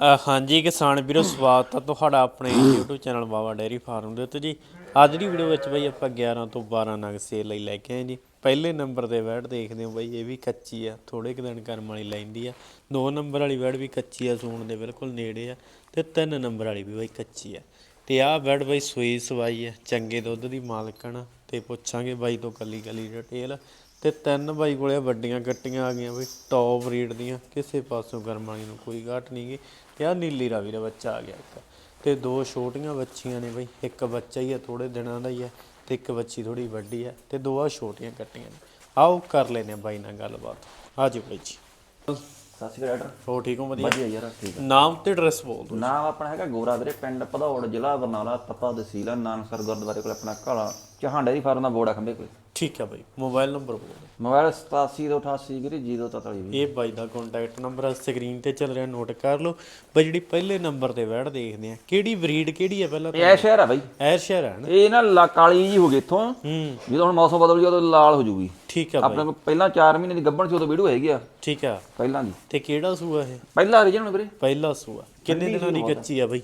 ਹਾਂਜੀ ਕਿਸਾਨ ਵੀਰੋ, ਸਵਾਗਤ ਹੈ ਤੁਹਾਡਾ ਆਪਣੇ YouTube channel Baba dairy farm ਦੇ ਉੱਤੇ ਜੀ। ਅੱਜ ਦੀ ਵੀਡੀਓ ਵਿੱਚ ਬਈ ਆਪਾਂ 11 ਤੋਂ 12 ਨਗ ਸੇਲ ਲਈ ਲੈ ਕੇ ਆਏ ਜੀ। ਪਹਿਲੇ ਨੰਬਰ ਤੇ ਵੈੜ ਦੇਖਦੇ ਹੋ ਬਈ, ਇਹ ਵੀ ਕੱਚੀ ਆ ਥੋੜੇ ਕੁ ਦਿਨ ਕਰਮ ਵਾਲੀ ਲੈਂਦੀ ਆ। ਦੋ ਨੰਬਰ ਵਾਲੀ ਵੈੜ ਵੀ ਕੱਚੀ ਆ, ਸੂਣ ਦੇ ਬਿਲਕੁਲ ਨੇੜੇ ਆ ਤੇ ਤਿੰਨ ਨੰਬਰ ਵਾਲੀ ਵੀ ਬਈ ਕੱਚੀ ਆ। ਤੇ ਆਹ ਵੈੜ ਬਈ ਸੂਈ ਸਵਾਈ ਆ, ਚੰਗੇ ਦੁੱਧ ਦੀ ਮਾਲਕਣ ਆ ਤੇ ਪੁੱਛਾਂਗੇ ਬਾਈ ਤੋਂ ਕੱਲੀ ਕੱਲੀ ਡਿਟੇਲ ਤੇ ਤਿੰਨ ਬਾਈ ਕੋਲੇ ਵੱਡੀਆਂ ਗੱਟੀਆਂ ਆ ਗਈਆਂ ਬਈ ਟੌਪ ਰੇਟ ਦੀਆਂ, ਕਿਸੇ ਪਾਸੋਂ ਕਰਮ ਵਾਲੀ ਨੂੰ ਕੋਈ ਘਾਟ ਨਹੀਂ ਗੀ। ਆਹ ਨੀਲੀ ਰਾਵੀ ਦਾ ਬੱਚਾ ਆ ਗਿਆ ਇੱਕ। ਤੇ ਦੋ ਛੋਟੀਆਂ ਬੱਚੀਆਂ ਨੇ ਬਈ ਇੱਕ ਬੱਚਾ ਹੀ ਆ ਥੋੜੇ ਦਿਨਾਂ ਦਾ ਹੀ ਆ ਤੇ ਇੱਕ ਬੱਚੀ ਥੋੜੀ ਵੱਡੀ ਆ ਤੇ ਦੋ ਆ ਛੋਟੀਆਂ ਕੱਟੀਆਂ ਨੇ। ਆਓ ਕਰ ਲੈਨੇ ਆ ਬਾਈ ਨਾਲ ਗੱਲਬਾਤ। ਆਜੋ ਬਾਈ ਜੀ। ਸਤਿ ਸ਼੍ਰੀ ਅਕਾਲ ਡਾਕਟਰ। ਹੋ ਠੀਕ ਹੋ? ਵਧੀਆ? ਵਧੀਆ ਯਾਰ ਠੀਕ ਆ। ਨਾਮ ਤੇ ਐਡਰੈਸ ਬੋਲ ਦਿਓ। ਨਾਮ ਆਪਣਾ ਹੈਗਾ ਗੋਰਾ ਵੀਰੇ ਪਿੰਡ ਭਦੌੜ ਜ਼ਿਲ੍ਹਾ ਬਰਨਾਲਾ ਤਪਾ ਤਹਿਸੀਲ ਆ, ਨਾਨਕਸਰ ਗੁਰਦੁਆਰੇ ਕੋਲ ਆਪਣਾ ਚਾਹਾਂ ਡੇਰੀ ਫਾਰਮ ਦਾ ਬੋਰਡ ਆ ਖੰਬੇ ਕੋਲ। ਠੀਕ ਆ ਬਾਈ ਮੋਬਾਈਲ ਨੰਬਰ ਬੋਲ ਮੋਬਾਈਲ 8788 ਵੀਰੇ 043 ਵੀਰੇ। ਇਹ ਬਾਈ ਦਾ ਕੰਟੈਕਟ ਨੰਬਰ ਸਕਰੀਨ ਤੇ ਚੱਲ ਰਿਹਾ ਨੋਟ ਕਰ ਲਓ। ਬਈ ਜਿਹੜੀ ਪਹਿਲੇ ਨੰਬਰ ਤੇ ਵੈੜ ਦੇਖਦੇ ਆ ਕਿਹੜੀ ਬਰੀਡ ਕਿਹੜੀ ਆ ਪਹਿਲਾਂ ਇਹ ਸ਼ਹਿਰ ਆ ਬਾਈ। ਐਰ ਸ਼ਹਿਰ ਹੈ ਨਾ? ਇਹ ਨਾ ਲਾ- ਕਾਲੀ ਜੀ ਹੋ ਗਈ ਇੱਥੋਂ। ਹੂੰ। ਜਦੋਂ ਹੁਣ ਮੌਸਮ ਬਦਲ ਗਿਆ ਉਦੋਂ ਲਾਲ ਹੋ ਜੂਗੀ। ਠੀਕ ਆ ਬਾਈ। ਆਪਣੇ ਕੋਲ ਪਹਿਲਾਂ 4 ਮਹੀਨੇ ਦੀ ਗੱਭਣ ਸੀ ਉਦੋਂ ਵੀਡੀਓ ਹੈਗੀ ਆ। ਠੀਕ ਆ। ਪਹਿਲਾਂ ਦੀ। ਤੇ ਕਿਹੜਾ ਸੂਆ ਇਹ? ਪਹਿਲਾ ਰੀਜਨ ਵੀਰੇ। ਪਹਿਲਾ ਸੂਆ। ਕਿੰਨੇ ਦਿਨਾਂ ਦੀ ਕੱਚੀ ਆ ਬਈ?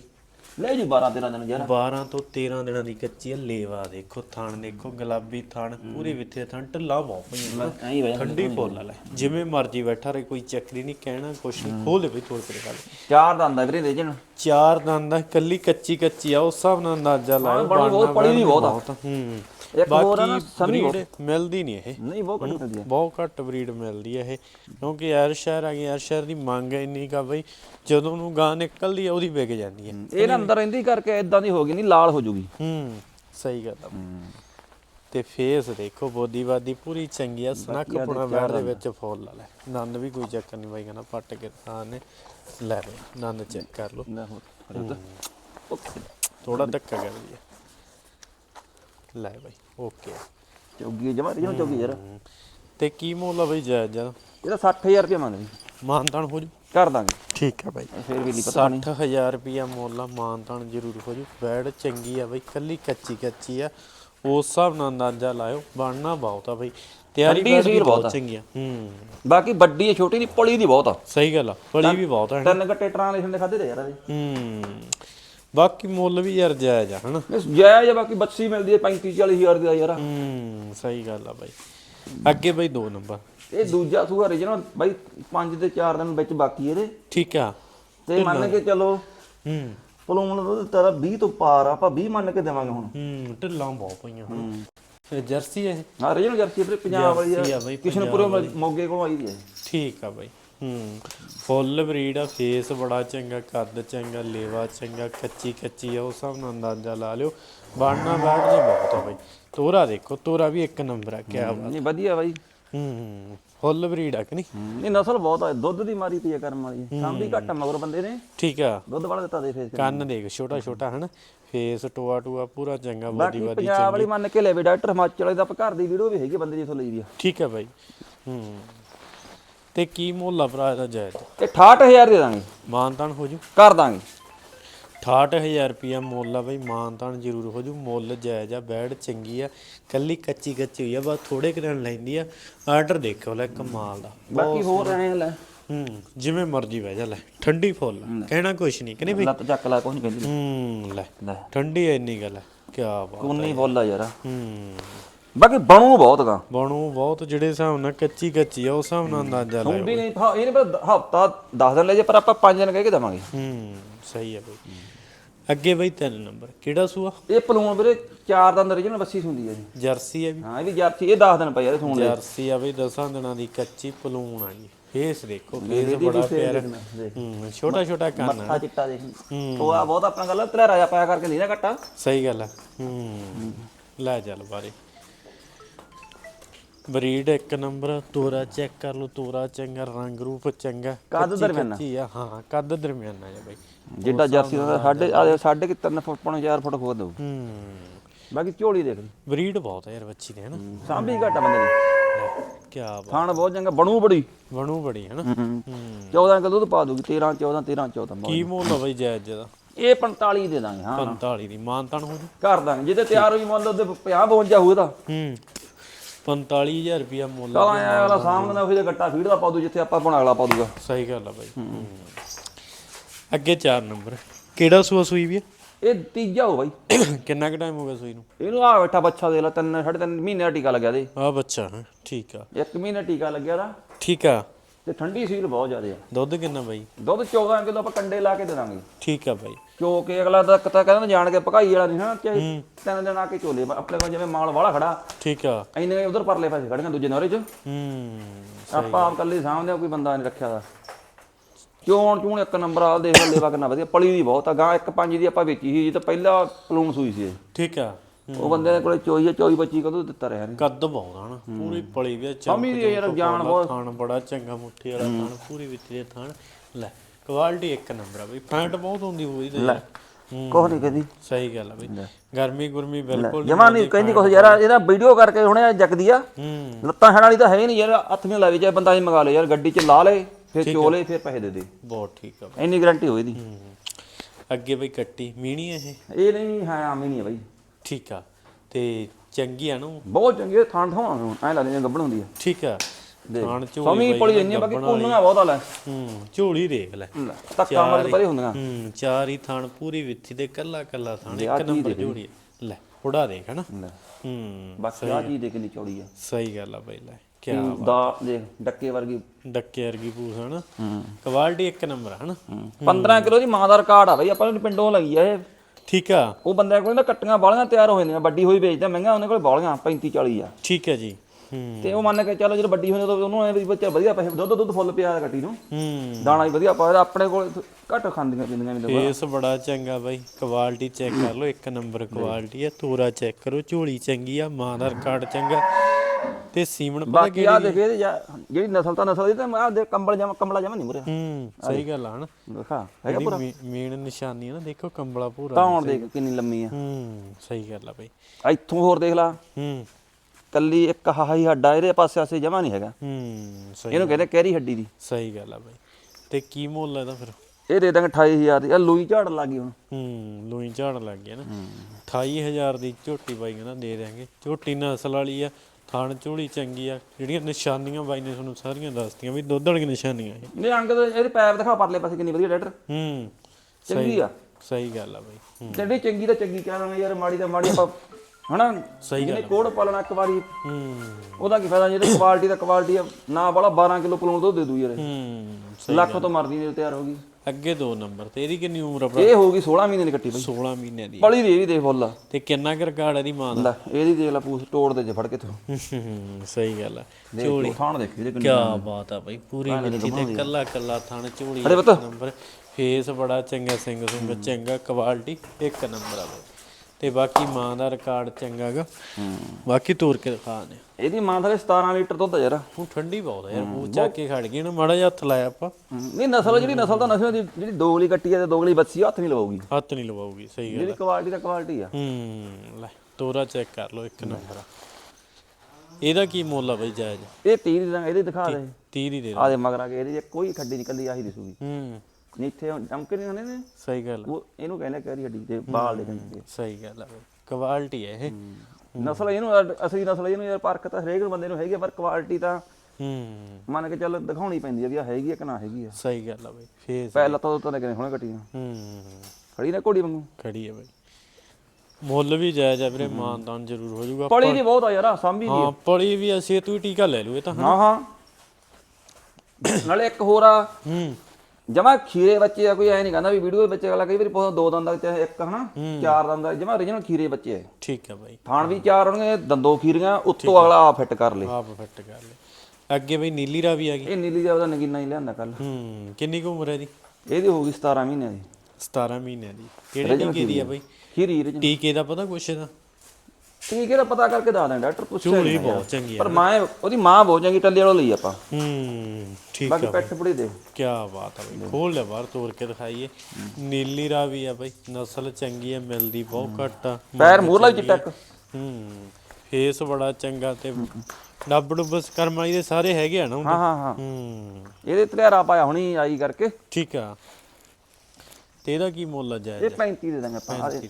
ਲੈ ਜੀ 12 13 ਦਿਨ ਯਾਰ। 12 ਤੋਂ 13 ਦਿਨਾਂ ਦੀ ਕੱਚੀ ਆ ਲੇਵਾ ਦੇਖੋ ਥਣ ਦੇਖੋ ਗੁਲਾਬੀ ਥਣ ਪੂਰੇ ਵਿੱਥੇ ਥਣ ਢੱਲਾ ਬਹੁਤ ਪਈਆਂ ਐਂ ਵਜਾ ਠੰਡੀ ਫੁੱਲ ਲੈ ਜਿਵੇਂ ਮਰਜ਼ੀ ਬੈਠਾ ਰਹੇ ਕੋਈ ਚੱਕਰੀ ਨਹੀਂ ਕਹਿਣਾ ਕੁਛ ਨਹੀਂ ਖੋਲ ਦੇ ਬਈ ਥੋੜੇ ਥੋੜੇ ਗੱਲ ਚਾਰ ਦੰਦ ਆ ਵੀਰੇ ਰੀਜਨ ਚਾਰ ਦੰਦ ਦਾ ਕੱਲੀ ਕੱਚੀ ਕੱਚੀ ਆ ਉਸ ਹਿਸਾਬ ਨਾਲ ਅੰਦਾਜ਼ਾ ਬਣੀ ਬਹੁਤ ਪੜੀ ਨਹੀਂ ਬਹੁਤ ਹੂੰ। ਇੱਕ ਹੋਰ ਆ ਨਾ ਬਰੀਡ ਮਿਲਦੀ ਨਹੀਂ ਇਹ। ਨਹੀਂ ਬਹੁਤ ਘੱਟ ਮਿਲਦੀ ਆ। ਬਹੁਤ ਘੱਟ ਬਰੀਡ ਮਿਲਦੀ ਹੈ ਇਹ। ਕਿਉਂਕਿ ਐਰ ਸ਼ਹਿਰ ਆ ਗਈ ਐਰ ਸ਼ਹਿਰ ਦੀ ਮੰਗ ਇੰਨੀ ਕਾ ਬਈ ਜਦੋਂ ਨੂੰ ਗਾਂ ਨਿਕਲਦੀ ਆ ਉਹਦੀ ਵਿਕ ਜਾਂਦੀ ਹੈ ਇਹ ਨਾ ਅੰਦਰ ਰਹਿੰਦੀ ਕਰਕੇ ਇਦਾਂ ਦੀ ਹੋ ਗਈ ਨਹੀਂ ਲਾਲ ਹੋ ਜੂਗੀ। ਹੂੰ ਸਹੀ ਗੱਲ ਆ। ਤੇ ਫੇਸ ਦੇਖੋ ਬੋਦੀਵਾਦੀ ਪੂਰੀ ਚੰਗੀ ਆ ਸਨਕ ਪੁਣਾ ਬੈਠ ਦੇ ਵਿੱਚ ਫੁੱਲ ਲਾ ਲੈ। ਨੰਦ ਵੀ ਕੋਈ ਚੱਕਰ ਨਹੀਂ ਬਾਈ ਕਹਿੰਦਾ ਪੱਟ ਕੇ ਤਾਂ ਨੇ ਲੈ ਬਈ ਨੰਦ ਚੈੱਕ ਕਰ ਲਓ। ਲੈ ਹੋਰ ਥੋੜਾ ਧੱਕਾ ਕਰ ਲਿਆ ਲੈ ਬਾਈ ਓਕੇ। ਚੌਗੀ ਜਮਾ ਰੀਜਨ ਚੌਗੀ ਯਾਰ। ਤੇ ਕੀ ਮੁੱਲ ਆ ਬਈ ਜਾਇਜ਼ ਜਾ ਇਹਦਾ 60000 ਰੁਪਏ ਮੰਗਦੇ ਮਾਨਤਾਨ ਹੋ ਜੂ? ਕਰ ਦਾਂਗੇ। ਠੀਕ ਆ ਬਾਈ। ਫੇਰ ਵੀ ਨਹੀਂ ਪਤਾ 60000 ਰੁਪਿਆ ਮੁੱਲ ਆ ਮਾਨਤਾਨ ਜ਼ਰੂਰ ਹੋ ਜੂ। ਬੈੜ ਚੰਗੀ ਆ ਬਈ ਕੱਲੀ ਕੱਚੀ ਕੱਚੀ ਆ। ਉਸ ਹਿਸਾਬ ਨਾਲ ਅੰਦਾਜ਼ਾ ਲਾਇਓ ਬਣਨਾ ਬਹੁਤ ਆ ਬਈ। ਤਿਆਰੀ ਠੰਡੀ ਬੈੜ ਦੀ ਸੀਲ ਬਹੁਤ ਬਹੁਤ ਆ। ਚੰਗੀ ਆ। ਹੂੰ। ਬਾਕੀ ਵੱਡੀ ਹੈ ਛੋਟੀ ਨਹੀਂ ਪਲੀ ਦੀ ਬਹੁਤ ਆ। ਸਹੀ ਗੱਲ ਆ ਪਲੀ ਵੀ ਬਹੁਤ ਆ ਤਿੰਨ ਗੱਟੇ ਟ੍ਰਾਂਸਲੇਸ਼ਨ ਦੇ ਖਾਦੇ ਦੇ ਯਾਰ ਇਹਦੇ ਹੂੰ। ਬਾਕੀ ਮੁੱਲ ਵੀ ਯਾਰ ਜਾਇਜ਼ ਆ ਹਨਾ? ਜਾਇਜ਼ ਆ ਬਾਕੀ ਬੱਸੀ ਮਿਲਦੀ ਹੈ 35 40 ਹਜ਼ਾਰ ਦੀ ਯਾਰ। ਹੂੰ ਸਹੀ ਗੱਲ ਆ ਬਾਈ। ਅੱਗੇ ਬਈ ਦੋ ਨੰਬਰ। ਇਹ ਦੂਜਾ ਸੂਆ ਰੀਜਨ ਬਾਈ 5 ਤੇ 4 ਦਿਨ ਵਿੱਚ ਬਾਕੀ ਇਹਦੇ। ਠੀਕ ਆ। ਤੇ ਮੰਨ ਕੇ ਚੱਲੋ ਹੂੰ। ਪਲੂਣ ਦਾ ਤੇਰਾ 20 ਤੋਂ ਪਾਰ ਆਪਾਂ 20 ਮੰਨ ਕੇ ਦੇਵਾਂਗੇ ਹੁਣ। ਹੂੰ ਢਿੱਲਾਂ ਬਹੁਤ ਪਈਆਂ ਹੁਣ। ਜਰਸੀ ਇਹ? ਹਾਂ ਰੀਜਨ ਜਰਸੀ ਵੀਰੇ ਪੰਜਾਬ ਵਾਲੀ ਆ। ਕਿਸ਼ਨਪੁਰੇ ਮੋਗੇ ਕੋਲ ਆਈ ਦੀ ਹੈ ਠੀਕ ਆ ਬਾਈ। ਹੂੰ ਫੁੱਲ ਬਰੀਡ ਆ ਫੇਸ ਬੜਾ ਚੰਗਾ ਕੱਦ ਚੰਗਾ ਲੇਵਾ ਚੰਗਾ ਕੱਚੀ ਕੱਚੀ ਆ ਉਸ ਹਿਸਾਬ ਨਾਲ ਅੰਦਾਜ਼ਾ ਲਾ ਲਿਓ। ਬਾੜਨਾ ਬਾੜਨੀ ਬਹੁਤ ਆ ਬਾਈ। ਤੋਰਾ ਦੇਖੋ ਤੋਰਾ ਵੀ ਇੱਕ ਨੰਬਰ ਆ ਕਿਆ ਬਾਤ। ਨਹੀਂ ਵਧੀਆ ਬਾਈ। ਹੂੰ ਫੁੱਲ ਬਰੀਡ ਆ ਕਿ ਨਹੀਂ? ਨਹੀਂ ਨਸਲ ਬਹੁਤ ਆ ਦੁੱਧ ਦੀ ਮਾਰੀ ਪਈ ਆ ਕਰਮ ਵਾਲੀ। ਸਾਂਭੀ ਘੱਟ ਆ ਮਗਰ ਬੰਦੇ ਨੇ। ਠੀਕ ਆ। ਦੁੱਧ ਵਾਲਾ ਦਿੱਤਾ ਦੇ ਫੇਸ ਕੰਨ ਦੇਖ ਛੋਟਾ ਛੋਟਾ ਹਨ? ਫੇਸ ਟੋਆ ਟੋਆ ਪੂਰਾ ਚੰਗਾ ਬੋਡੀ ਬਾਕੀ ਵਾਦੀ ਪੰਜਾਬ ਵਾਲੀ ਮੰਨ ਕੇ ਲੈਵੇ ਡਾਕਟਰ ਹਿਮਾਚਲ ਵਾਲੀ ਦਾ ਆਪਾਂ ਘਰ ਦੀ ਵੀਡੀਓ ਵੀ ਹੈਗੀ ਬੰਦੇ ਜਿੱਥੋਂ ਲਈ ਦੀ ਆ। ਠੀਕ ਆ ਬਾਈ। ਹੂੰ। ਤੇ ਕੀ ਮੁੱਲ ਆ ਭਰਾ ਦਾ ਜਾਇਜ਼? ਇਹ 68000 ਦੇ ਦਾਂਗੇ। ਮਾਨਤਾਨ ਹੋ ਜੂ? ਕਰ ਦਾਂਗੇ। 68000 ਰੁਪਿਆ ਮੁੱਲ ਆ ਬਈ ਮਾਨਤਾਨ ਜ਼ਰੂਰ ਹੋ ਜੂ। ਮੁੱਲ ਜਾਇਜ਼ ਆ ਬੈੜ ਚੰਗੀ ਆ ਕੱਲੀ ਕੱਚੀ ਕੱਚੀ ਹੋਈ ਆ ਬਸ ਥੋੜੇ ਕੁ ਦਿਨ ਲੈਂਦੀ ਆ। ਆਰਡਰ ਦੇਖੋ ਲੈ ਕਮਾਲ ਦਾ। ਬਾਕੀ ਹੋਰ ਐ ਲੈ। ਹੂੰ ਜਿਵੇਂ ਮਰਜ਼ੀ ਬਹਿ ਜਾ ਲੈ। ਠੰਡੀ ਫੁੱਲ ਆ, ਕਹਿਣਾ ਕੁਛ ਨਹੀਂ ਕਹਿੰਦੇ ਬਈ? ਲੱਤ ਚੱਕ ਲੈ ਕੁਝ ਨਹੀਂ ਕਹਿੰਦੀ। ਹੂੰ ਲੈ। ਠੰਡੀ ਇੰਨੀ ਗੱਲ ਹੈ ਕੀ ਬਾਤ ਕੋਨੀ ਬੋਲਾ ਯਾਰ। ਹੂੰ। ਬਾਕੀ ਬਣੂ ਬਹੁਤ ਗਾ ਬਣੂ ਬਹੁਤ ਜਿਹੜੇ ਹਿਸਾਬ ਨਾਲ ਕੱਚੀ ਕੱਚੀ ਆ ਉਸ ਹਿਸਾਬ ਨਾਲ ਅੰਦਾਜ਼ਾ ਲਾਓ ਹੁੰਦੀ ਨਹੀਂ ਹਾਂ, ਇਹ ਨਹੀਂ ਪਰ ਹਫਤਾ 10 ਦਿਨ ਲੈ ਜੇ ਪਰ ਆਪਾਂ 5 ਦਿਨ ਕਹਿ ਕੇ ਦੇਵਾਂਗੇ। ਹੂੰ ਸਹੀ ਆ ਬਈ। ਅੱਗੇ ਬਈ ਤਿੰਨ ਨੰਬਰ। ਕਿਹੜਾ ਸੂਆ? ਇਹ ਪਲੂਣ ਵੀਰੇ ਚਾਰ ਦੰਦ ਰੀਜਨ ਬੱਸੀ ਹੁੰਦੀ ਹੈ ਜੀ। ਜਰਸੀ ਆ ਵੀ। ਹਾਂ ਇਹ ਵੀ ਜਰਸੀ ਇਹ 10 ਦਿਨ ਪਈ ਯਾਰ ਸੁਣ ਲੈ ਜਰਸੀ ਆ ਬਈ ਦਸਾਂ ਦਿਨਾਂ ਦੀ ਕੱਚੀ ਪਲੂਣ ਆ ਜੀ। ਫੇਸ ਦੇਖੋ ਫੇਸ ਬੜਾ ਪਿਆਰਾ। ਹੂੰ ਛੋਟਾ ਛੋਟਾ ਕੰਨ ਆ ਮੱਥਾ ਚਿੱਟਾ ਦੇਖ। ਉਹ ਆ ਬਹੁਤ ਆਪਣਾ ਗੱਲ ਤੇਰਾ ਰਾਜਾ ਪਾਇਆ ਕਰਕੇ ਨਹੀਂ ਨਾ ਕੱਟਾ। ਸਹੀ ਗੱਲ ਆ। ਹੂੰ। ਲੈ ਚੱਲ ਬਾਰੇ। ਬਰੀਡ ਇੱਕ ਨੰਬਰ ਤੋਰਾ ਚੈੱਕ ਕਰ ਲਓ ਤੋਰਾ ਚੰਗਾ ਰੰਗ ਰੂਪ ਚੰਗਾ ਕੱਦ ਕੱਚੀ ਦਰਮਿਆਨਾ। ਕੱਚੀ ਆ ਹਾਂ ਕੱਦ ਦਰਮਿਆਨਾ ਆ ਬਈ। ਜਿੱਡਾ ਜਰਸੀ ਦਾ ਸਾਡੇ ਆ ਸਾਡੇ ਕਿ 3 ਫੁੱਟ ਪੌਣੇ 4 ਫੁੱਟ ਖੋਦ ਦਊ ਹੂੰ। ਬਾਕੀ ਝੋਲੀ ਦੇਖ ਲਈ। ਬਰੀਡ ਬਹੁਤ ਆ ਯਾਰ ਬੱਚੀ ਦੇ ਹਨਾ? ਸਾਂਭੀ ਘਟਾ ਬੰਦੇ ਦੀ। ਕੀ ਬਾਤ। ਖਾਣ ਬਹੁਤ ਚੰਗਾ ਬਣੂ ਬੜੀ। ਬਣੂ ਬੜੀ ਹਨਾ? ਹੂੰ 14 ਕਿਲੋ ਦੁੱਧ ਪਾ ਦੂਗੀ 13 14 13 14 ਕੀ ਮੁੱਲ ਆ ਬਈ ਜਾਇਜ਼ ਦਾ ਇਹ 45 ਦੇ ਦਾਂਗੇ ਹਾਂ। 45 ਦੀ ਮਾਨਤਾਨ ਹੋ ਜੂ। ਕਰ ਦਾਂਗੇ ਜਿਹਦੇ ਤਿਆਰ ਹੋਈ ਮੁੱਲ ਉਹਦੇ 50 52 ਹੋਊ ਤਾਂ ਹੂੰ। 45000 ਰੁਪਿਆ ਮੁੱਲ ਕਾਲਾ ਆਇਆ ਵਾਲਾ ਸਾਹਮਣੇ ਉਹ ਜਿਹੜਾ ਗੱਟਾ ਫੀਡ ਦਾ ਪਾ ਦੂ ਜਿੱਥੇ ਆਪਾਂ ਪਾਉਣਾ ਅਗਲਾ ਪਾ ਦੂਗਾ। ਸਹੀ ਗੱਲ ਆ ਬਾਈ। ਅੱਗੇ 4 ਨੰਬਰ। ਕਿਹੜਾ ਸੂਆ ਸੂਈ ਵੀ ਇਹ ਤੀਜਾ ਹੋ ਬਾਈ। ਕਿੰਨਾ ਕੁ ਟਾਈਮ ਹੋ ਗਿਆ ਸੂਈ ਨੂੰ? ਇਹਨੂੰ ਆ ਬੈਠਾ ਬੱਚਾ ਦੇ ਲਾ ਤਿੰਨ ਸਾਢੇ ਤਿੰਨ ਮਹੀਨੇ ਦਾ ਟੀਕਾ ਲੱਗਿਆ ਦੇ। ਆ ਬੱਚਾ ਠੀਕ ਆ। ਇੱਕ ਮਹੀਨਾ ਟੀਕਾ ਲੱਗਿਆ ਦਾ। ਠੀਕ ਆ। ਤੇ ਠੰਡੀ ਸੀਲ ਬਹੁਤ ਜ਼ਿਆਦਾ ਆ। ਦੁੱਧ ਕਿੰਨਾ ਬਾਈ? ਦੁੱਧ 14 ਕਿਲੋ ਆਪਾਂ ਕੰਡੇ ਲਾ ਕੇ ਦੇ ਦਾਂਗੇ ਠੀਕ ਆ ਬਾਈ। ਕਿਉਂਕਿ ਅਗਲਾ ਤਾਂ ਕਤਾ ਕਹਿੰਦਾ ਨਾ ਜਾਣ ਕੇ ਭਕਾਈ ਵਾਲਾ ਨਹੀਂ ਹਾਂ। ਚਾਹੇ ਤਿੰਨ ਦਿਨ ਆ ਕੇ ਚੋਲੇ ਆਪਣੇ ਕੋਲ ਜਿਵੇਂ ਮਾਲ ਵਾਲਾ ਖੜਾ। ਠੀਕ ਆ। ਇੰਨੇ ਉਧਰ ਪਰਲੇ ਪਾਸੇ ਖੜੀਆਂ ਦੂਜੇ ਨੌਰੇ 'ਚ। ਹੂੰ ਆਪਾਂ ਆਪ ਕੱਲੇ ਸਾਹਮਣੇ ਕੋਈ ਬੰਦਾ ਨਹੀਂ ਰੱਖਿਆ ਦਾ। ਚੋਣ ਚੂਣ ਇੱਕ ਨੰਬਰ ਆ ਦੇਖ ਲੈ ਲੇਵਾ ਕਿੰਨਾ ਵਧੀਆ ਪਲੀ ਵੀ ਬਹੁਤ ਆ ਗਾਂ ਇੱਕ ਪੰਜ ਦੀ ਆਪਾਂ ਵੇਚੀ ਸੀ ਜੀ ਤਾਂ ਪਹਿਲਾਂ ਪਲੂਣ ਸੂਈ ਸੀ ਇਹ। ਠੀਕ ਆ। ਉਹ ਬੰਦੇ ਦੇ ਕੋਲੇ ਚੋਈ ਆ 24 25 ਕਦੋਂ ਦਿੱਤਾ ਰਿਹਾ ਨੇ ਕੱਦ ਬਹੁਤ ਆ ਨਾ ਪੂਰੀ ਪਲੀ ਵੀ ਸਮੀ ਦੀ ਯਾਰ ਜਾਨ ਬਹੁਤ ਥਾਣ ਬੜਾ ਚੰਗਾ ਮੁੱਠੀ ਵਾਲਾ ਥਾਣ ਪੂਰੀ ਵਿੱਚ ਦੇ ਥਾਣ ਲੈ ਕੁਆਲਿਟੀ ਇੱਕ ਨੰਬਰ ਆ ਬਈ ਫੈਂਟ ਬਹੁਤ ਹੁੰਦੀ ਹੋਈ ਤੇ। ਹੂੰ, ਕੋਹ ਨਹੀਂ ਕਹਦੀ। ਸਹੀ ਗੱਲ ਆ ਬਈ। ਗਰਮੀ ਗੁਰਮੀ ਬਿਲਕੁਲ। ਜਮਾ ਨਹੀਂ ਕਹਿੰਦੀ ਕੁਛ ਯਾਰ ਇਹਦਾ ਵੀਡੀਓ ਕਰਕੇ ਹੁਣੇ ਜਗਦੀ ਆ। ਲੱਤਾਂ ਛੜ ਵਾਲੀ ਤਾਂ ਹੈ ਨਹੀਂ ਯਾਰ ਹੱਥ ਨਹੀਂ ਲਾਵੇ ਚਾਹੇ ਬੰਦਾ ਹੀ ਮੰਗਾ ਲੇ ਯਾਰ ਗੱਡੀ 'ਚ ਲਾ ਲੇ ਫਿਰ ਚੋ ਲੇ ਫਿਰ ਪੈਸੇ ਦੇ ਦੇ। ਬਹੁਤ ਠੀਕ ਆ ਇੰਨੀ ਗਾਰੰਟੀ ਹੋਈ ਦੀ। ਅੱਗੇ ਬਈ ਕੱਟੀ ਮੀਣੀ ਇਹ? ਇਹ ਨਹੀਂ ਹੈ ਆਮ ਨਹੀਂ ਬਾਈ। ਠੀਕ ਆ ਤੇ ਚੰਗੀ ਆ ਨੂੰ ਬਹੁਤ ਚੰਗੀ ਥਾਂ ਥਾਂ ਐ ਲੱਗਦੀ ਜਿਵੇਂ ਗੱਬਣ ਹੁੰਦੀ ਆ। ਠੀਕ ਆ ਥਾਣ ਝੋਲੀ ਸਮੀ ਪੜੀ ਇੰਨੀ ਬਾਕੀ ਕੋਲੀਆਂ ਬਹੁਤ ਆ ਲੈ। ਹੂੰ ਝੋਲੀ ਦੇਖ ਲੈ। ਲੈ, ਧੱਕਾ ਮਾਰ ਕੇ ਪਰੇ ਹੁੰਦੀਆਂ। ਹੂੰ ਚਾਰ ਹੀ ਥਾਣ ਪੂਰੀ ਵਿੱਥੀ ਦੇ ਕੱਲਾ ਕੱਲਾ ਥਾਣ ਇੱਕ ਨੰਬਰ ਝੋਲੀ। ਲੈ ਫੁੜਾ ਦੇਖ ਹਨਾ। ਹੂੰ ਬਾਕੀ ਆ ਚੀਜ਼ ਦੇ ਕਿੰਨੀ ਚੌੜੀ ਆ। ਸਹੀ ਗੱਲ ਆ ਬਈ ਲੈ ਕੀ ਦਾ ਦੇਖ ਡੱਕੇ ਵਰਗੀ। ਡੱਕੇ ਵਰਗੀ ਪੂਸ ਹਨਾ। ਹੂੰ। ਕੁਆਲਿਟੀ ਇੱਕ ਨੰਬਰ ਹਨਾ। 15 ਕਿਲੋ ਦੀ ਮਾਂ ਦਾ ਰਿਕਾਰਡ ਆ ਬਈ ਆਪਾਂ ਨੂੰ ਪਿੰਡੋਂ ਲਈ ਆ ਇਹ। ਠੀਕ ਆ। ਉਹ ਬੰਦੇ ਕੋਲ ਨਾ ਕੱਟੀਆਂ ਬਾਲੀਆਂ ਤਿਆਰ ਹੋ ਜਾਂਦੀਆਂ ਵੱਡੀ ਹੋਈ ਵੇਚਦਾ ਮਹਿੰਗਾ ਉਹਨੇ ਕੋਲ ਬਾਲੀਆਂ 35 40 ਆ। ਠੀਕ ਹੈ ਜੀ। ਤੇ ਉਹ ਮੰਨ ਕੇ ਚੱਲ ਜਦੋਂ ਵੱਡੀ ਹੋਈ ਤਾਂ ਉਹਨੂੰ ਐ ਵੀ ਬੱਚਾ ਵਧੀਆ ਪੈਸੇ ਦੁੱਧ ਦੁੱਧ ਫੁੱਲ ਪਿਆ ਕੱਟੀ ਨੂੰ। ਹੂੰ। ਦਾਣਾ ਵੀ ਵਧੀਆ ਪਾਇਆ ਆਪਣੇ ਕੋਲ ਘੱਟ ਖਾਂਦੀਆਂ ਪੀਂਦੀਆਂ ਵੀ ਫੇਸ ਬੜਾ ਚੰਗਾ ਬਾਈ ਕੁਆਲਿਟੀ ਚੈੱਕ ਕਰ ਲਓ ਇੱਕ ਨੰਬਰ ਕੁਆਲਿਟੀ ਆ ਤੋਰਾ ਚੈੱਕ ਕਰੋ ਝੋਲੀ ਚੰਗੀ ਆ ਮਾਂ ਦਾ ਰਿਕਾਰਡ ਚੰਗਾ। ਤੇ ਸੀਮਣ ਪਤਾ ਬਾਕੀ ਆ ਦੇਖ ਇਹਦੇ ਜਾ- ਜਿਹੜੀ ਨਸਲ ਤਾਂ ਨਸਲ ਦੀ ਤਾਂ ਆ ਦੇ ਕੰਬਲ ਜਮਾ ਕੰਬਲਾ ਜਮਾ ਨਹੀਂ ਮੁਰਿਆ ਹੂੰ ਸਹੀ ਗੱਲ ਆ ਹਨਾ ਦੇਖਾ ਹੈਗਾ ਮੇ- ਮੇਨ ਨਿਸ਼ਾਨੀ ਆ ਨਾ ਦੇਖੋ ਕੰਬਲਾ ਪੂਰਾ ਧੌਣ ਦੇਖ ਕਿੰਨੀ ਲੰਮੀ ਆ। ਹੂੰ ਸਹੀ ਗੱਲ ਆ ਬਾਈ। ਇੱਥੋਂ ਹੋਰ ਦੇਖ ਲਾ। ਹੂੰ। ਕੱਲੀ ਇੱਕ ਹਾਈ ਹੱਡਾ ਇਹਦੇ ਪਾਸੇ ਆਸੇ ਜਮਾ ਨਹੀਂ ਹੈਗਾ। ਹੂੰ ਸਹੀ ਇਹਨੂੰ ਕਹਿੰਦੇ ਕੈਰੀ ਹੱਡੀ ਦੀ। ਸਹੀ ਗੱਲ ਆ ਬਾਈ। ਤੇ ਕੀ ਮੁੱਲ ਆ ਇਹਦਾ ਫਿਰ? ਇਹ ਦੇ ਦਾਂਗੇ 28000 ਦੀ। ਆ ਲੂਈ ਝਾੜ ਲੱਗ ਗਈ ਹੁਣ। ਹੂੰ ਲੂਈ ਝਾੜ ਲੱਗ ਗਿਆ ਨਾ। 28000 ਦੀ ਝੋਟੀ ਬਾਈ ਕਹਿੰਦਾ ਦੇ ਦਿਆਂਗੇ। ਝੋਟੀ ਨਸਲ ਵਾਲੀ ਆ ਥਣ ਝੋਲੀ ਚੰਗੀ ਆ। ਜਿਹੜੀਆਂ ਨਿਸ਼ਾਨੀਆਂ ਬਾਈ ਨੇ ਤੁਹਾਨੂੰ ਸਾਰੀਆਂ ਦੱਸਤੀਆਂ ਵੀ ਦੁੱਧ ਵਾਲੀਆਂ ਨਿਸ਼ਾਨੀਆਂ ਇਹ। ਨਹੀਂ ਅੰਗ ਦੇ ਇਹਦੇ ਪੈਰ ਦਿਖਾ ਪਰਲੇ ਪਾਸੇ ਕਿੰਨੀ ਵਧੀਆ ਡਾਕਟਰ। ਹੂੰ ਚੰਗੀ ਆ। ਸਹੀ ਗੱਲ ਆ ਬਾਈ। ਜਿਹੜੀ ਚੰਗੀ ਤਾਂ ਚੰਗੀ ਕਹਿ ਦਾਂਗੇ ਯਾਰ ਮਾੜੀ ਤਾਂ ਮਾੜੀ ਆਪਾਂ ਹਨਾ? ਸਹੀ ਜਿਹਨੇ ਕੋੜ ਪਾਲਣਾ ਇੱਕ ਵਾਰੀ ਹੂੰ। ਉਹਦਾ ਕੀ ਫਾਇਦਾ? ਜਿਹੜੇ ਕੁਆਲਿਟੀ ਦਾ ਕੁਆਲਿਟੀ ਆ ਨਾ ਬਾਲਾ 12 ਕਿਲੋ ਪਲੂਣ ਦੁੱਧ ਦੇ ਦੂ ਯਾਰ। ਹੂੰ ਲੱਖ ਤੋਂ ਮਰਦੀ ਨੇ ਤਿਆਰ ਹੋ ਗਈ। ਅੱਗੇ ਦੋ ਨੰਬਰ ਤੇ ਇਹਦੀ ਕਿੰਨੀ ਉਮਰ ਆ ਭਰਾ? ਇਹ ਹੋਊਗੀ 16 ਮਹੀਨੇ ਦੀ ਕੱਟੀ ਬਈ। 16 ਮਹੀਨਿਆਂ ਦੀ। ਪਲੀ ਦੇ ਵੀ ਦੇ ਫੁੱਲ। ਤੇ ਕਿੰਨਾ ਕੁ ਰਿਕਾਰਡ ਇਹਦੀ ਮਾਂ ਦਾ? ਇਹਦੀ ਦੇਖ ਲੈ ਪੂਛ ਤੋੜ ਦੇ ਜੇ ਫੜ ਕੇ ਤੂੰ ਸਹੀ ਗੱਲ ਆ। ਝੋਲੀ। ਥਾਣ ਦੇਖੀ ਇਹਦੇ ਕੀ ਬਾਤ ਆ ਬਾਈ ਪੂਰੀ ਮਿੱਠੀ ਤੇ ਕੱਲਾ ਕੱਲਾ ਥਣ ਝੋਲੀ। ਨੰਬਰ। ਫੇਸ ਬੜਾ ਚੰਗਾ ਸਿੰਘ ਸੁੰਗ ਚੰਗਾ ਕੁਆਲਿਟੀ ਇੱਕ ਨੰਬਰ ਆ ਬਾਈ। ਤੇ ਬਾਕੀ ਮਾਂ ਦਾ ਰਿਕਾਰਡ ਚੰਗਾ ਗਾ। ਬਾਕੀ ਤੋਰ ਕੇ ਦਿਖਾ ਨੇ ਇਹਦੀ ਮਾਂ ਥਲੇ 17 ਲੀਟਰ ਦੁੱਧ ਆ ਯਾਰ। ਹੁਣ ਠੰਡੀ ਬਹੁਤ ਆ ਯਾਰ ਮੂੰਹ ਚੱਕ ਕੇ ਖੜ ਗਈ ਨਾ ਮਾੜਾ ਜਿਹਾ ਹੱਥ ਲਾਇਆ ਆਪਾਂ। ਨਹੀਂ ਨਸਲ ਜਿਹੜੀ ਨਸਲ ਤਾਂ ਨਸਲ ਦੀ ਜਿਹੜੀ ਦੋਗਲੀ ਕੱਟੀ ਆ ਤੇ ਦੋਗਲੀ ਬੱਸੀ ਆ, ਹੱਥ ਨਹੀਂ ਲਵਾਉਗੀ ਹੱਥ ਨਹੀਂ ਲਵਾਉਗੀ ਸਹੀ ਗੱਲ ਜਿਹੜੀ ਕੁਆਲਿਟੀ ਦਾ ਕੁਆਲਿਟੀ ਆ। ਹੂੰ ਲੈ ਤੋਰਾ ਚੈੱਕ ਕਰ ਲਓ ਇੱਕ ਨੰਬਰ ਆ। ਇਹਦਾ ਕੀ ਮੁੱਲ ਆ ਬਈ ਜਾਇਜ਼? ਇਹ 30 ਦੀ ਇਹਦੇ ਦਿਖਾ ਦੇ। 30 ਦੀ ਦੇ। ਆ ਦੇ। ਮਗਰ ਆ ਕੇ ਇਹਦੀ ਕੋਈ ਖੱਡੀ ਨਿਕਲਦੀ ਆਹੀ ਦਿਸੂਗੀ। ਹੂੰ। ਨਹੀਂ ਇੱਥੇ ਚਮਕੇ ਨਹੀਂ ਹੁੰਦੇ ਨੇ? ਸਹੀ ਗੱਲ ਆ, ਉਹ ਇਹਨੂੰ ਕਹਿੰਦੇ ਕੈਰੀ ਹੱਡੀ ਤੇ ਬਾਲ ਦੇ। ਕਹਿੰਦੇ ਸਹੀ ਗੱਲ ਆ ਬਈ। ਕੁਆਲਿਟੀ ਹੈ। ਇਹ ਨਸਲ ਇਹਨੂੰ ਅਡ- ਅਸਲੀ ਨਸਲ ਇਹਨੂੰ ਯਾਰ ਪਰਖ ਤਾਂ ਹਰੇਕ ਬੰਦੇ ਨੂੰ ਹੈਗੀ ਆ, ਪਰ ਕੁਆਲਿਟੀ ਤਾਂ ਹੂੰ। ਮੰਨ ਕੇ ਚੱਲ ਦਿਖਾਉਣੀ ਪੈਂਦੀ ਆ ਵੀ ਆ ਹੈਗੀ ਆ ਕਿ ਨਾ ਹੈਗੀ ਆ। ਸਹੀ ਗੱਲ ਆ ਬਈ। ਫੇਸ ਪਹਿਲਾਂ ਤਾਂ ਤਾਂ ਕਿਨੇ ਹੁਣੇ ਕੱਟੀਆਂ ਹੂੰ। ਖੜੀ ਨਾ ਘੋੜੀ ਵਾਂਗੂ। ਖੜੀ ਹੈ ਬਈ। ਮੁੱਲ ਵੀ ਜਾਇਜ਼ ਆ ਵੀਰੇ ਮਾਨਦਾਨ ਜ਼ਰੂਰ ਹੋ ਜਾਊਗਾ। ਪਲੀ ਦੀ ਬਹੁਤ ਆ ਯਾਰ ਆਹ ਸਾਂਭੀ ਦੀ ਹਾਂ ਪੜੀ ਵੀ ਅਸੀਂ ਤੂੰ ਟੀਕਾ ਲੈ ਲੂ ਇਹ ਤਾਂ ਹਾਂ ਹਾਂ। ਨਾਲੇ ਇੱਕ ਹੋਰ ਆ। ਹੂੰ। ਜਮਾ ਖੀਰੇ ਬੱਚੇ ਆ ਕੋਈ ਐ ਨਹੀਂ ਕਹਿੰਦਾ ਵੀ ਵੀਡੀਓ ਬੱਚੇ ਅਗਲਾ ਕਈ ਵਾਰੀ ਪੁੱਛਦਾ ਦੋ ਦੰਦ ਦਾ ਚਾਹੇ ਇੱਕ ਹਨਾ ਚਾਰ ਦੰਦ ਦਾ ਜਮਾ origignal ਖੀਰੇ ਬੱਚੇ ਆ। ਠੀਕ ਹੈ ਬਾਈ। ਥਾਣ ਵੀ ਚਾਰ ਹੋਣਗੇ ਦੰਦੋ ਖੀਰੀਆਂ ਉੱਤੋਂ ਅਗਲਾ ਆ ਫਿੱਟ ਕਰ ਲੇ। ਆਪ ਫਿੱਟ ਕਰ ਲੈ। ਅੱਗੇ ਬਈ ਨੀਲੀ ਰਾ ਵੀ ਆ ਗਈ। ਇਹ ਨੀਲੀ ਦਾ ਉਹਦਾ ਨਗੀਨਾ ਹੀ ਲਿਆਂਦਾ ਕੱਲ ਹੂੰ ਕਿੰਨੀ ਕੁ ਉਮਰ ਹੈ ਦੀ ਇਹਦੀ ਹੋ ਗਈ 17 ਮਹੀਨਿਆਂ ਦੀ। 17 ਮਹੀਨਿਆਂ ਦੀ। ਕਿਹੜੇ ਟੀਕੇ ਦੀ ਆ ਬਈ? ਖੀਰੀ ਟੀਕੇ ਦਾ ਪਤਾ ਕੁਛ ਇਹਦਾ? ਠੀਕ ਹੈ ਤਾਂ ਪਤਾ ਕਰਕੇ ਦੱਸ ਦਾਂ ਡਾਕਟਰ ਪੁੱਛਿਆ ਝੋਲੀ। ਬਹੁਤ ਚੰਗੀ ਆ ਪਰ ਮਾਂ ਉਹਦੀ ਮਾਂ ਬਹੁਤ ਚੰਗੀ ਟੱਲੇ ਵਾਲੋ ਲਈ ਆਪਾਂ। ਹੂੰ ਠੀਕ ਬਾਕੀ ਆ ਪੈਠ ਪੜੀ ਦੇ। ਕੀ ਬਾਤ ਆ ਬਈ ਖੋਲ ਲੈ ਬਾਹਰ ਤੋੜ ਕੇ ਦਿਖਾਈਏ। ਨੀਲੀ ਰਾ ਵੀ ਆ ਬਈ ਨਸਲ ਚੰਗੀ ਆ ਮਿਲਦੀ ਬਹੁਤ ਘੱਟ ਆ। ਪੈਰ ਮੂਰਲਾ ਵੀ ਚਿੱਟਾ। ਹੂੰ ਫੇਸ ਬੜਾ ਚੰਗਾ ਤੇ ਡੱਬ ਡੁੱਬ ਕਰਮ ਵਾਲੀ ਦੇ ਸਾਰੇ ਹੈਗੇ ਆ ਨਾ? ਹਾਂ ਹਾਂ ਹਾਂ। ਹੂੰ। ਇਹਦੇ ਧਿਆਰਾ ਪਾਇਆ ਹੁਣੀ ਆਈ ਕਰਕੇ। ਠੀਕ ਆ। ਤੇ ਇਹਦਾ ਕੀ ਮੁੱਲ ਆ ਇਹ ਜਾਇਜ਼ 35 ਦੇ ਦਾਂਗੇ ਆਪਾਂ ਆਹ ਦੇ।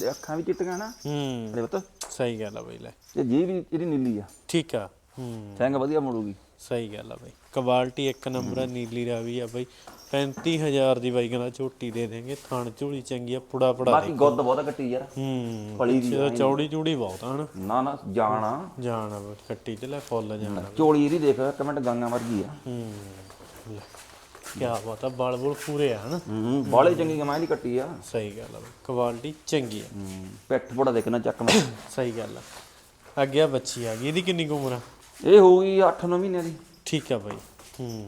ਦੇ ਅੱਖਾਂ ਵੀ ਚਿੱਟੀਆਂ ਨਾ। ਹੂੰ। ਅਰੇ ਪੁੱਤ। ਸਹੀ ਗੱਲ ਆ ਬਈ ਲੈ। ਤੇ ਜੀ ਵੀ ਇਹਦੀ ਨੀਲੀ ਆ। ਠੀਕ ਆ। ਹੂੰ। ਸਿੰਘ ਵਧੀਆ ਮੁੜੂਗੀ। ਸਹੀ ਗੱਲ ਆ ਬਾਈ। ਕੁਆਲਿਟੀ ਇੱਕ ਨੰਬਰ ਆ ਨੀਲੀ ਰਾਵੀ ਆ ਬਾਈ। 35000 ਦੀ ਬਾਈ ਕਹਿੰਦਾ ਝੋਟੀ ਦੇ ਦੇਂਗੇ ਥਣ ਝੋਲੀ ਚੰਗੀ ਆ ਪੁੜਾ ਪੁੜਾ ਬਾਕੀ ਗੁੱਦ ਬਹੁਤਾ ਕੱਟੀ ਯਾਰ। ਹੂੰ। ਪਲੀ ਦੀ ਤਾਂ ਚੌੜੀ ਚੂੜੀ ਬਹੁਤ ਆ ਹਨ? ਨਾ ਨਾ ਜਾਣਾ ਜਾਣ ਬਾਈ, ਕੱਟੀ ਚ ਲੈ ਫੁੱਲ ਜਾਣਾ ਚੋਲੀ ਇਹਦੀ ਦੇਖ ਕਮੈਂਟ ਗਾਂਗਾ ਵਰਗੀ ਆ। ਹੂੰ। ਕੀ ਬਾਤ ਆ ਬਲ ਬੁਲ ਪੂਰੇ ਆ ਹਨ? ਹੂੰ ਬਾਲੇ ਚੰਗੀ ਕਮਾਈ ਦੀ ਕੱਟੀ ਆ। ਸਹੀ ਗੱਲ ਆ ਕੁਆਲਿਟੀ ਚੰਗੀ ਆ। ਹੂੰ ਪਿੱਠ ਪੋੜਾ ਦੇਖਣਾ ਚੱਕ ਮੈਂ। ਸਹੀ ਗੱਲ ਆ। ਅੱਗੇ ਆ ਬੱਚੀ ਆ ਗਈ ਇਹਦੀ ਕਿੰਨੀ ਕੁ ਉਮਰ ਆ? ਇਹ ਹੋਊਗੀ 8-9 ਮਹੀਨਿਆਂ ਦੀ। ਠੀਕ ਆ ਬਾਈ ਹੂੰ।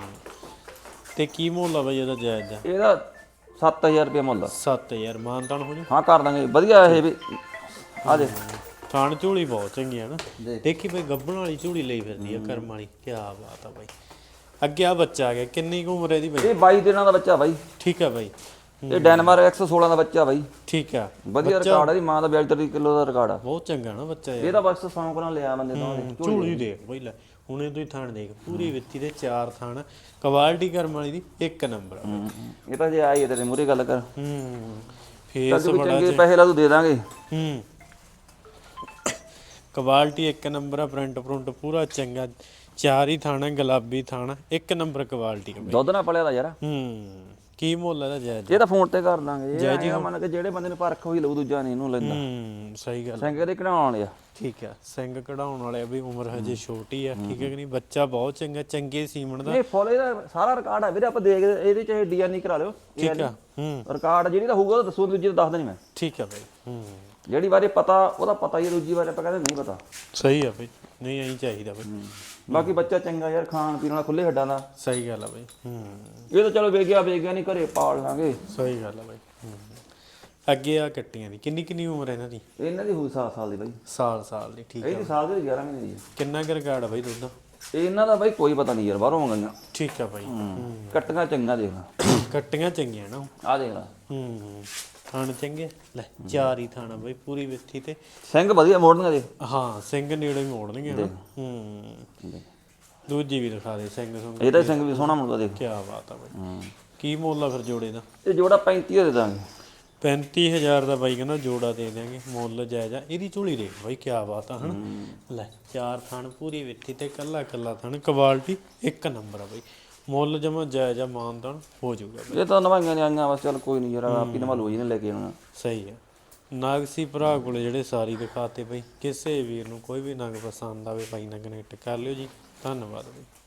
ਤੇ ਕੀ ਮੁੱਲ ਆ ਬਾਈ ਇਹਦਾ ਜਾਇਜ਼ ਆ ਇਹਦਾ 7000 ਰੁਪਏ ਮੁੱਲ ਆ। 7000 ਮਾਨਤਾਨ ਹੋ ਜੂ ਹਾਂ ਕਰ ਦਾਂਗੇ ਵਧੀਆ ਇਹ ਵੀ। ਆ ਦੇ। ਥਾਣ ਝੋਲੀ ਬਹੁਤ ਚੰਗੀ ਆ ਨਾ। ਦੇਖ। ਦੇਖੀ ਬਈ ਗੱਬਣ ਵਾਲੀ ਝੋਲੀ ਲਈ ਫਿਰਦੀ ਆ ਕਰਮ ਵਾਲੀ। ਕੀ ਬਾਤ ਆ ਬਾਈ। ਅੱਗੇ ਆ ਬੱਚਾ ਆ ਗਿਆ ਕਿੰਨੀ ਕੁ ਉਮਰ ਹੈ ਇਹਦੀ ਬਾਈ? ਇਹ 22 ਦਿਨਾਂ ਦਾ ਬੱਚਾ ਬਾਈ। ਠੀਕ ਆ ਬਾਈ। ਇਹ ਡੈਨਮਾਰਕ 116 ਦਾ ਬੱਚਾ ਬਾਈ। ਠੀਕ ਆ। ਵਧੀਆ ਰਿਕਾਰਡ ਹੈ ਦੀ ਮਾਂ ਦਾ 42 ਕਿਲੋ ਦਾ ਰਿਕਾਰਡ ਆ। ਬਹੁਤ ਚੰਗਾ ਨਾ ਬੱਚਾ ਯਾਰ। ਇਹਦਾ ਬਸ ਸੌਂਕ ਨਾਲ ਲਿਆ ਬੰਦੇ ਤੋਂ। ਝੋਲੀ ਦੇਖ ਬਈ ਲੈ ਹੁਣੇ ਤੂੰ ਹੀ ਥਾਣ ਦੇਖ ਪੂਰੀ ਵਿੱਤੀ ਦੇ ਚਾਰ ਥਾਣ। ਕੁਆਲਿਟੀ ਕਰਮ ਵਾਲੀ ਦੀ ਇੱਕ ਨੰਬਰ ਆ। ਇਹ ਤਾਂ ਜੇ ਆਈ ਤੇਰੇ ਮੂਰੇ ਗੱਲ ਕਰ। ਹੂੰ ਫੇਸ ਬੜਾ ਚੰਗੇ ਪੈਸੇ ਲਾ ਤੂੰ ਦੇ ਦਾਂਗੇ। ਹੂੰ। ਕੁਆਲਿਟੀ ਇੱਕ ਨੰਬਰ ਆ ਪ੍ਰਿੰਟ ਪ੍ਰਿੰਟ ਪੂਰਾ ਚੰਗਾ। ਚਾਰ ਹੀ ਥਾਣਾ ਗੁਲਾਬੀ ਥਾਣਾ ਇੱਕ ਨੰਬਰ ਕੁਆਲਿਟੀ ਆ ਬਈ। ਦੁੱਧ ਨਾਲ ਪਲਿਆ ਦਾ ਯਾਰ। ਹੂੰ ਕੀ ਮੁੱਲ ਇਹਦਾ ਜਾਇਜ਼ ਇਹ ਤਾਂ ਫੋਨ ਤੇ ਕਰ ਦਾਂਗੇ। ਇਹ ਆਏਗਾ ਮੰਨ ਕੇ ਜਿਹੜੇ ਬੰਦੇ ਨੂੰ ਪਰਖ ਹੋਈ ਲਊ ਦੂਜਾ ਨਹੀਂ ਇਹਨੂੰ ਲੈਂਦਾ। ਹੂੰ ਸਹੀ ਗੱਲ ਸਿੰਘ ਇਹਦੇ ਕਢਾਉਣ ਵਾਲੇ ਆ। ਠੀਕ ਆ ਸਿੰਘ ਕਢਾਉਣ ਵਾਲੇ ਆ ਵੀ ਉਮਰ ਹਜੇ ਛੋਟੀ ਆ ਠੀਕ ਹੈ। ਕਿ ਨਹੀਂ? ਬੱਚਾ ਬਹੁਤ ਚੰਗਾ ਚੰਗੇ ਸੀਮਣ ਦਾ। ਇਹ ਫੁੱਲ ਇਹਦਾ ਸਾਰਾ ਰਿਕਾਰਡ ਆ ਵੀਰੇ ਆਪਾਂ ਦੇਖ ਇਹਦੇ ਚ ਡੀਐਨਏ ਕਰਾ ਲਿਓ। ਠੀਕ ਆ ਹੂੰ। ਰਿਕਾਰਡ ਜਿਹੜੀ ਤਾਂ ਹੋਊਗਾ ਉਹ ਦੱਸੋ ਦੂਜੀ ਤਾਂ ਦੱਸ ਦੇਣੀ ਮੈਂ। ਠੀਕ ਆ ਬਈ ਹੂੰ। ਜਿਹੜੀ ਵਾਰੀ ਪਤਾ ਉਹਦਾ ਪਤਾ ਹੀ ਦੂਜੀ ਵਾਰੀ ਆਪਾਂ ਕਹਿੰਦੇ ਨਹੀਂ ਪਤਾ। ਸਹੀ ਆ ਬਈ ਨਹੀਂ ਐਂ ਚਾਹੀਦਾ ਬਈ। ਬਾਕੀ ਬੱਚਾ ਚੰਗਾ ਯਾਰ ਖਾਣ ਪੀਣ ਵਾਲਾ ਖੁੱਲੇ ਹੱਡਾਂ ਦਾ। ਸਹੀ ਗੱਲ ਆ ਬਈ ਹੂੰ। ਇਹ ਤਾਂ ਚਲੋ ਵੇਗਿਆ ਵੇਗਿਆ ਨਹੀਂ ਘਰੇ ਪਾਲ ਲਾਂਗੇ। ਸਹੀ ਗੱਲ ਆ ਬਈ ਹੂੰ। ਅੱਗੇ ਆ ਕੱਟੀਆਂ ਦੀ ਕਿੰਨੀ ਕਿੰਨੀ ਉਮਰ ਹੈ ਇਹਨਾਂ ਦੀ? ਇਹਨਾਂ ਦੀ ਹੋਊ 7 ਸਾਲ ਦੀ ਬਾਈ। ਸਾਲ ਸਾਲ ਦੀ ਠੀਕ ਇਹਦੀ ਸਾਲ ਦੀ 11 ਮਹੀਨੇ ਦੀ ਆ। ਕਿੰਨਾ ਕੁ ਰਿਕਾਰਡ ਆ ਬਈ ਦੁੱਧ ਇਹਨਾਂ ਦਾ ਬਾਈ ਕੋਈ ਪਤਾ ਨਹੀਂ ਯਾਰ ਬਾਹਰੋਂ ਮੰਗਾਈਆਂ। ਠੀਕ ਆ ਬਈ ਹੂੰ। ਕੱਟੀਆਂ ਚੰਗਾ ਦੇਖ ਲੈ। ਕੱਟੀਆਂ ਚੰਗੀਆਂ ਨਾ। ਆ ਦੇਖ ਲੈ। ਹੂੰ। ਥਾਣ ਚੰਗੇ? ਲੈ ਚਾਰ ਹੀ ਥਾਣਾ ਬਈ ਪੂਰੀ ਵਿੱਥੀ ਤੇ। ਸਿੰਘ ਵਧੀਆ ਮੋੜਨੀਆਂ ਦੇਖ ਹਾਂ ਸਿੰਘ ਨੇੜੇ ਹੀ ਮੋੜਨਗੇ ਨਾ ਹੂੰ। ਦੂਜੀ ਵੀ ਦਿਖਾ ਦੇ ਸਿੰਘ ਸੁੰਗ ਇਹਦਾ ਸਿੰਘ ਵੀ ਸੋਹਣਾ ਮੁੰਡਾ ਦੇਖ। ਕੀ ਬਾਤ ਆ ਬਈ। ਕੀ ਮੁੱਲ ਆ ਫਿਰ ਜੋੜੇ ਦਾ? ਇਹ ਜੋੜਾ 35 ਦੇ ਦਾਂਗੇ। 35000 ਦਾ ਬਾਈ ਕਹਿੰਦਾ ਜੋੜਾ ਦੇ ਦਿਆਂਗੇ ਮੁੱਲ ਜਾਇਜ਼ ਆ। ਇਹਦੀ ਝੋਲੀ ਦੇਖ ਬਾਈ ਕੀ ਬਾਤ ਆ ਹਨ। ਲੈ ਚਾਰ ਥਣ ਪੂਰੀ ਵਿੱਥੀ ਤੇ ਕੱਲਾ ਕੱਲਾ ਥਣ ਕੁਆਲਿਟੀ ਇੱਕ ਨੰਬਰ ਆ ਬਾਈ। ਮੁੱਲ ਜਮਾ ਜਾਇਜ਼ ਆ ਮਾਨਦਾਨ ਹੋ ਜਾਊਗਾ। ਇਹ ਤਾਂ ਨਵਾਈਆਂ ਨੇ ਆਈਆਂ ਬਸ ਚੱਲ ਕੋਈ ਨਹੀਂ ਯਾਰ ਆਪੀ ਨਵਾ ਲੋ ਇਹਨੇ ਲੈ ਕੇ ਆਉਣਾ। ਸਹੀ ਆ। ਨਾਗਸੀ ਭਰਾ ਕੋਲੇ ਜਿਹੜੇ ਸਾਰੀ ਦਿਖਾਤੇ ਬਈ ਕਿਸੇ ਵੀਰ ਨੂੰ ਕੋਈ ਵੀ ਨਗ ਪਸੰਦ ਆਵੇ ਬਾਈ ਨਾਲ ਕਨੈਕਟ ਕਰ ਲਿਓ ਜੀ। ਧੰਨਵਾਦ ਬਈ।